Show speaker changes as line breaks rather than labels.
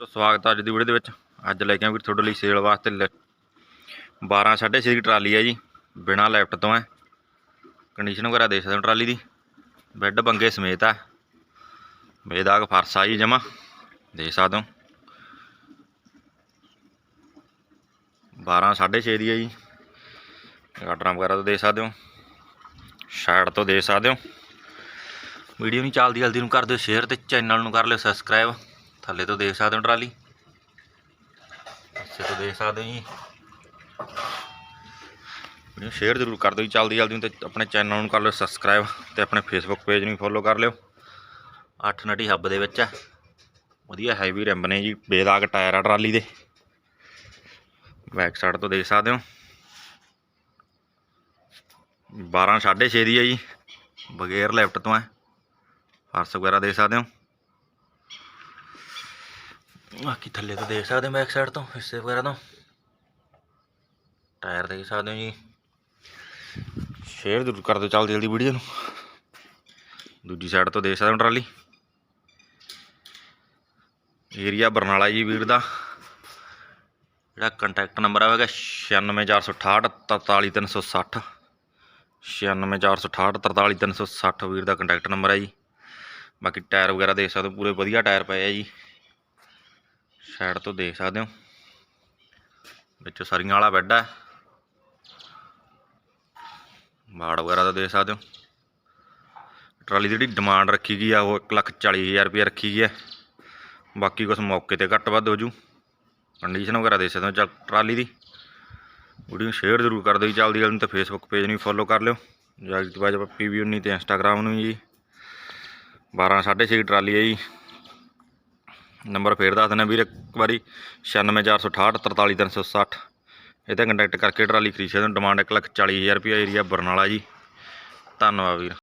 ਤੋ ਸਵਾਗਤ ਹੈ ਅੱਜ ਦੀ ਵੀਡੀਓ ਦੇ ਵਿੱਚ। ਅੱਜ ਲੈ ਕੇ ਆਏ ਵੀਰ ਤੁਹਾਡੇ ਲਈ ਸੇਲ ਵਾਸਤੇ 12 6.5 ਦੀ ਟਰਾਲੀ ਹੈ ਜੀ। ਬਿਨਾ ਲੈਫਟ ਤੋਂ ਹੈ। ਕੰਡੀਸ਼ਨ ਵਗੈਰਾ ਦੇਖ ਸਕਦੇ ਹੋ ਟਰਾਲੀ ਦੀ। ਬੈੱਡ ਬੰਗੇ ਸਮੇਤ ਹੈ ਬੇਦਾਗ ਫਰਸ਼ ਆ ਜੀ ਜਮਾ। ਦੇਖ ਸਕਦੇ ਹੋ। 12 6.5 ਦੀ ਹੈ ਜੀ। ਗਾਡਰਾਂ ਵਗੈਰਾ ਤੋਂ ਦੇਖ ਸਕਦੇ ਹੋ। ਸਾਈਡ ਤੋਂ ਦੇਖ ਸਕਦੇ ਹੋ। ਵੀਡੀਓ ਨਹੀਂ ਚੱਲਦੀ ਜਲਦੀ ਨੂੰ ਕਰ ਦਿਓ ਸ਼ੇਅਰ ਤੇ ਚੈਨਲ ਨੂੰ ਕਰ ਲਿਓ ਸਬਸਕ੍ਰਾਈਬ ਥੱਲੇ ਤੋਂ ਦੇਖ ਸਕਦੇ ਹੋ ਟਰਾਲੀ? ਪਿੱਛੇ ਤੋਂ ਦੇਖ ਸਕਦੇ ਹੋ ਜੀ। ਵੀਡੀਓ ਸ਼ੇਅਰ ਜ਼ਰੂਰ ਕਰ ਦਿਓ ਜੀ ਜਲਦੀ ਜਲਦੀ ਨੂੰ ਤੇ ਆਪਣੇ ਚੈਨਲ ਨੂੰ ਕਰ ਲਿਓ ਸਬਸਕ੍ਰਾਈਬ ਤੇ ਆਪਣੇ ਫੇਸਬੁੱਕ ਪੇਜ ਨੂੰ ਫੋਲੋ ਕਰ ਲਿਓ। 8 ਨਟੀ ਹੱਬ ਦੇ ਵਿੱਚ ਹੈ ਵਧੀਆ ਹੈਵੀ ਰਿੰਬ ਨੇ ਜੀ, ਬੇਦਾਗ ਟਾਇਰ ਆ ਟਰਾਲੀ ਦੇ। ਬੈਕ ਸਾਈਡ ਤੋਂ ਦੇਖ ਸਕਦੇ ਹੋ। 12 6.5 ਦੀ ਹੈ ਜੀ। ਬਗੈਰ ਲੈਫਟ ਤੋਂ ਹੈ ਫਰਸ਼ ਵਗੈਰਾ ਦੇਖ ਸਕਦੇ ਹੋ। ਬਾਕੀ ਥੱਲੇ ਤੋਂ ਦੇਖ ਸਕਦੇ ਹੋ ਬੈਕ ਸਾਈਡ ਤੋਂ, ਹਿੱਸੇ ਵਗੈਰਾ ਤੋਂ। ਟਾਇਰ ਦੇਖ ਸਕਦੇ ਹੋ ਜੀ। ਸ਼ੇਅਰ ਜ਼ਰੂਰ ਕਰ ਦਿਓ ਜਲਦੀ ਜਲਦੀ ਵੀਡੀਓ ਨੂੰ। ਦੂਜੀ ਸਾਈਡ ਤੋਂ ਦੇਖ ਸਕਦੇ ਹੋ ਟਰਾਲੀ। ਏਰੀਆ ਬਰਨਾਲਾ ਜੀ ਵੀਰ ਦਾ। ਜਿਹੜਾ ਕੰਟੈਕਟ ਨੰਬਰ ਆਵੇਗਾ 96468 43360 96468 43360 ਵੀਰ ਦਾ ਕੰਟੈਕਟ ਨੰਬਰ ਹੈ ਜੀ। ਬਾਕੀ ਟਾਇਰ ਵਗੈਰਾ ਦੇਖ ਸਕਦੇ ਹੋ, ਪੂਰੇ ਵਧੀਆ ਟਾਇਰ ਪਏ ਆ ਜੀ। ਸਾਈਡ ਤੋਂ ਦੇਖ ਸਕਦੇ ਹੋ। ਵਿੱਚ ਸਰੀਆਂ ਵਾਲਾ ਬੈੱਡ ਹੈ ਬਾੜ ਵਗੈਰਾ ਦਾ ਦੇਖ ਸਕਦੇ ਹੋ। ਟਰਾਲੀ ਦੀ ਜਿਹੜੀ ਡਿਮਾਂਡ ਰੱਖੀ ਗਈ ਆ, ਉਹ 140000 ਰੁਪਏ ਰੱਖੀ ਗਈ ਹੈ ਬਾਕੀ ਕੁਝ ਮੌਕੇ ਤੇ ਘੱਟ ਵੱਧ ਹੋ ਜੂ ਕੰਡੀਸ਼ਨ ਵਗੈਰਾ ਦੇਖ ਸਕਦੇ ਹੋ ਚੱਲ ਟਰਾਲੀ ਦੀ। ਵੀਡੀਓ ਸ਼ੇਅਰ ਜ਼ਰੂਰ ਕਰ ਦਿਓ ਜੀ ਜਲਦੀ ਜਲਦੀ ਤੇ ਫੇਸਬੁੱਕ ਪੇਜ ਨੂੰ ਫੋਲੋ ਕਰ ਲਿਓ। ਜਗਤ ਬਾਜ ਪੀਵੀ 19 ਤੇ ਇੰਸਟਾਗ੍ਰਾਮ ਨੂੰ ਜੀ। 12 6.5 ਟਰਾਲੀ ਹੈ ਜੀ। ਨੰਬਰ ਫੇਰ ਦੱਸ ਦਿੰਦਾ ਵੀਰ ਇੱਕ ਵਾਰੀ 96468 43360 ਇਹ ਤੇ ਕੰਟੈਕਟ ਕਰਕੇ ਟਰਾਲੀ ਖਰੀਦ ਸਕਦੇ ਹੋ ਡਿਮਾਂਡ 140000 ਰੁਪਏ ਏਰੀਆ ਬਰਨਾਲਾ ਜੀ। ਧੰਨਵਾਦ ਵੀਰ।